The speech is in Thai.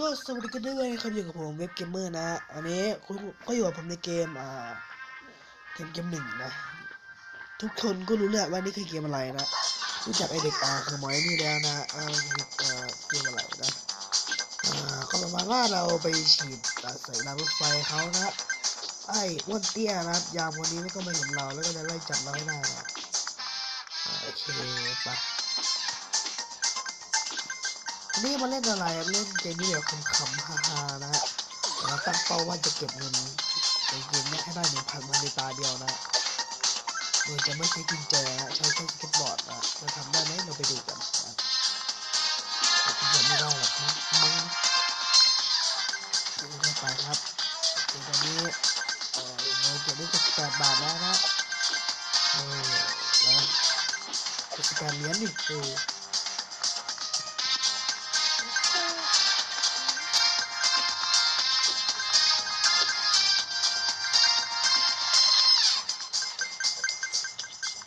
ก็สวัสดีกันด้วยครับอยู่กับผมเว็บเกมเมอร์นะอันนี้คุณก็อยู่กับผมในเกมอ่าเกมเกมหนึ่งนะ ทุกคนก็รู้แหละว่านี่คือเกมอะไรนะรู้จักไอเด็กอาคือหมอยนี่แล้วนะเออเออเกมอะไรนะอ่าก็ประมาณว่าเราไปฉีดใส่รางรถไฟเขานะไอ้อ้วนเตี้ยนะยามวันนี้มันก็มาเห็นเราแล้วก็จะไล่จับเราให้ได้นะโอเคไป นี่มาเล่นอะไรเล่นเกมนี้แบบขำๆฮาๆนะฮะแล้วตั้งเป้าว่าจะเก็บเงินในเกมนี้ให้ได้หนึ่งพันมาในตาเดียวนะโดยจะไม่ใช้กุญแจะใช้แค่สเก็ตบอร์ดนะจะทำได้ไหมเราไปดูกันนะยังไม่ได้หรอกนะมึงดูเข้าไปครับเกมตอนนี้เออเราเก็บได้สิบแปดบาทแล้วนะเออแล้วสิบแปดเหรียญดิเออ